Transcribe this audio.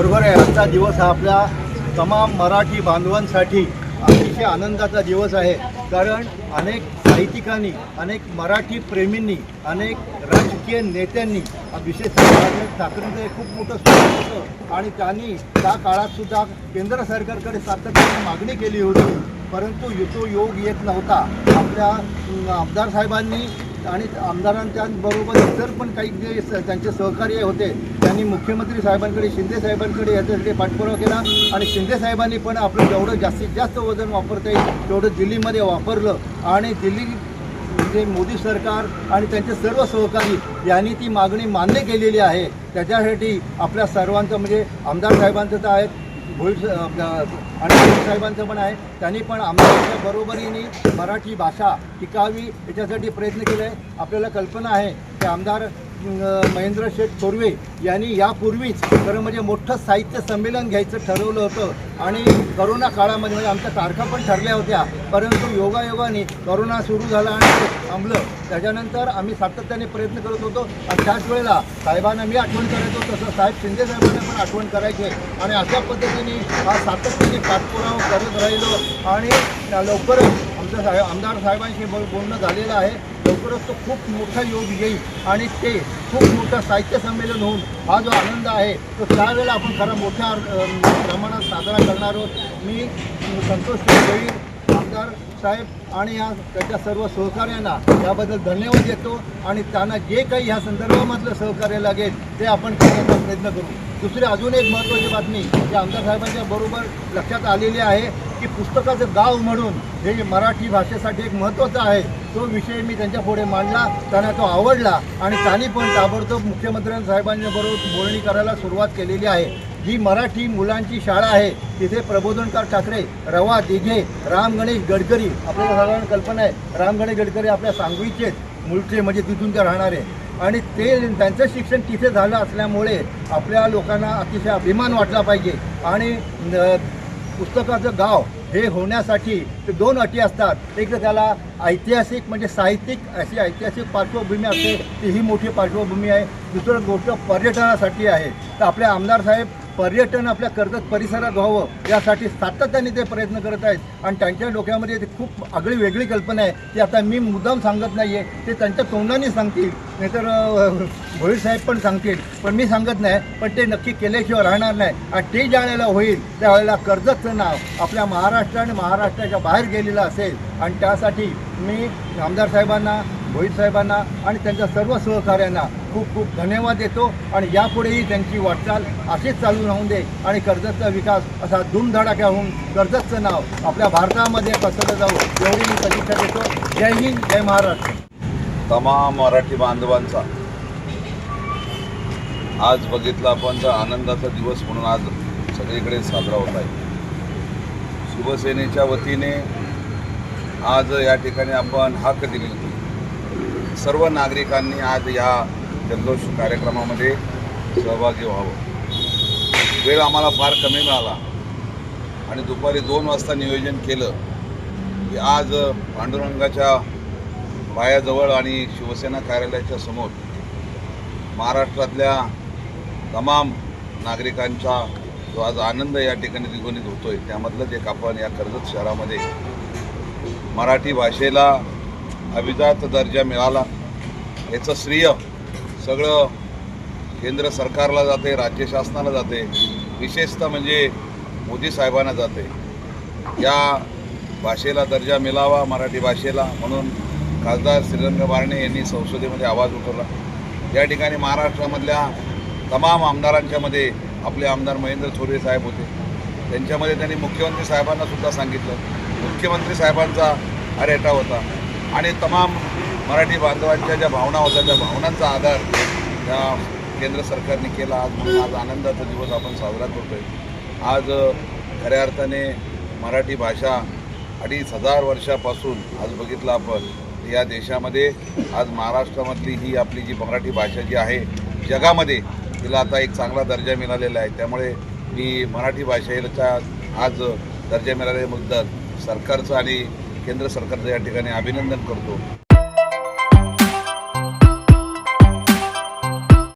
बरोबर आहे आजचा दिवस हा आपल्या तमाम मराठी बांधवांसाठी अतिशय आनंदाचा दिवस आहे. कारण अनेक साहित्यिकांनी अनेक मराठी प्रेमींनी अनेक राजकीय नेत्यांनी विशेषतः ठाकरेंचं खूप मोठं स्वागत होतं. आणि त्यांनी त्या काळातसुद्धा केंद्र सरकारकडे सातत्याने मागणी केली होती. परंतु युतो योग येत नव्हता. आपल्या आमदार साहेबांनी आणि आमदारांच्याबरोबर इतर पण काही जे त्यांचे सहकार्य होते त्यांनी मुख्यमंत्री साहेबांकडे शिंदे साहेबांकडे याच्यासाठी पाठपुरावा केला. आणि शिंदे साहेबांनी पण आपलं जेवढं जास्तीत जास्त वजन वापरता येईल तेवढं दिल्लीमध्ये वापरलं. आणि दिल्ली म्हणजे मोदी सरकार आणि त्यांचे सर्व सहकारी यांनी ती मागणी मान्य केलेली आहे. त्याच्यासाठी आपल्या सर्वांचं म्हणजे आमदार साहेबांचं तर आहेत भोईर आपल्या आणि साहेबांचं पण आहे. त्यांनी पण आमच्या बरोबरीने मराठी भाषा टिकावी याच्यासाठी प्रयत्न केले. आहे आपल्याला कल्पना आहे की आमदार महेंद्र शेठ थोरवे यांनी यापूर्वीच खरं म्हणजे मोठं साहित्य संमेलन घ्यायचं ठरवलं होतं. आणि करोना काळामध्ये म्हणजे आमच्या तारखा पण ठरल्या होत्या. परंतु योगायोगाने करोना सुरू झाला आणि ते थांबलं. त्याच्यानंतर आम्ही सातत्याने प्रयत्न करत होतो. आणि त्याच वेळेला साहेबांना मी आठवण करायचो तसं साहेब शिंदे साहेबांना पण आठवण करायचे. आणि अशा पद्धतीने हा सातत्याने पाठपुरावा करत राहिलो. आणि लवकरच आमच्या साहेब आमदार साहेबांशी बोल बोलणं झालेलं आहे. लवकरच तो खूप मोठा योग येईल आणि ते खूप मोठं साहित्य संमेलन होऊन हा जो आनंद आहे तो त्यावेळेला आपण खरा मोठ्या प्रमाणात साजरा करणार आहोत. मी संतोष देवी आमदार साहेब आणि या त्याच्या सर्व सहकार्यांना याबद्दल धन्यवाद देतो आणि त्यांना जे काही ह्या संदर्भामधलं सहकार्य लागेल ते आपण करण्याचा प्रयत्न करू. दुसरी अजून एक महत्त्वाची बातमी जी आमदार साहेबांच्या बरोबर लक्षात आलेली आहे की पुस्तकाचं गाव म्हणून हे जे मराठी भाषेसाठी एक महत्त्वाचा आहे तो विषय मी त्यांच्या पुढे मांडला त्यांना तो आवडला आणि त्यांनी पण ताबडतोब मुख्यमंत्री साहेबांच्याबरोबर बोलणी करायला सुरुवात केलेली आहे. जी मराठी मुलांची शाळा आहे तिथे प्रबोधनकार ठाकरे रवा दिघे राम गणेश गडकरी आपल्याला साधारण कल्पना आहे राम गणेश गडकरी आपल्या सांगवीचे मुलचे म्हणजे तिथून ते राहणारे. आणि ते त्यांचं शिक्षण तिथे झालं असल्यामुळे आपल्या लोकांना अतिशय अभिमान वाटला पाहिजे. आणि न- पुस्तकाचं गाव हे होण्यासाठी ते दोन अटी असतात. एक तर त्याला ऐतिहासिक म्हणजे साहित्यिक अशी ऐतिहासिक पार्श्वभूमी असते. ती ही मोठी पार्श्वभूमी आहे. दुसरं गोष्ट पर्यटनासाठी आहे. तर आपले आमदार साहेब पर्यटन आपल्या कर्जत परिसरात व्हावं यासाठी सातत्याने ते प्रयत्न करत आहेत. आणि त्यांच्या डोक्यामध्ये खूप आगळी वेगळी कल्पना आहे ती आता मी मुद्दाम सांगत नाही आहे ते त्यांच्या तोंडाने सांगतील. नाहीतर अं, भोईर साहेब पण सांगतील. पण मी सांगत नाही पण ते नक्की केल्याशिवाय राहणार नाही. आणि ते ज्या वेळेला होईल त्यावेळेला कर्जतचं नाव आपल्या महाराष्ट्र आणि महाराष्ट्राच्या बाहेर गेलेलं असेल. आणि त्यासाठी मी आमदार साहेबांना भोईर साहेबांना आणि त्यांच्या सर्व सहकाऱ्यांना खूप खूप धन्यवाद देतो आणि यापुढेही त्यांची वाटचाल अशीच चालू राहून दे आणि कर्जतचा विकास असा धूमधडाक्या होऊन कर्जतचं नाव आपल्या भारतामध्ये पसरलं जाऊ एवढी मी प्रतीक्षा देतो. जय हिंद जय महाराष्ट्र. तमाम मराठी बांधवांचा. आज बघितलं आपण तर आनंदाचा दिवस म्हणून आज सगळीकडे साजरा होत आहे. शिवसेनेच्या वतीने आज या ठिकाणी आपण हाक दिली सर्व नागरिकांनी आज या जल्लोष कार्यक्रमामध्ये सहभागी व्हावं. वेळ आम्हाला फार कमी मिळाला. आणि दुपारी दोन वाजता नियोजन केलं की आज पांडुरंगाच्या पायाजवळ आणि शिवसेना कार्यालयाच्या समोर महाराष्ट्रातल्या तमाम नागरिकांचा जो आज आनंद या ठिकाणी द्विगुणित होतोय त्यामधलंच एक आपण या कर्जत शहरामध्ये मराठी भाषेला अभिजात दर्जा मिळाला. याचं श्रेय सगळं केंद्र सरकारला जाते राज्य शासनाला जाते. विशेषतः म्हणजे मोदी साहेबांना जाते. या भाषेला दर्जा मिळावा मराठी भाषेला. म्हणून खासदार श्रीरंग बारणे यांनी संसदेमध्ये आवाज उठवला. या ठिकाणी महाराष्ट्रामधल्या तमाम आमदारांच्यामध्ये आपले आमदार महेंद्र थोरे साहेब होते. त्यांच्यामध्ये त्यांनी मुख्यमंत्री साहेबांना सुद्धा सांगितलं. मुख्यमंत्री साहेबांचा अरेटा होता. आणि तमाम मराठी बांधवांच्या ज्या भावना होत्या त्या भावनांचा आधार या केंद्र सरकारने केला आज म्हणून आज आनंदाचा दिवस आपण साजरा करतो आहे आज खऱ्या अर्थाने मराठी भाषा अडीच हजार वर्षापासून आज बघितलं आपण. या देशामध्ये आज महाराष्ट्रामधली ही आपली जी मराठी भाषा जी आहे जगामध्ये तिला आता एक चांगला दर्जा मिळालेला आहे. त्यामुळे मी मराठी भाषेचा आज दर्जा मिळाल्याबद्दल सरकारचं आणि केंद्र सरकारचं या ठिकाणी अभिनंदन करतो.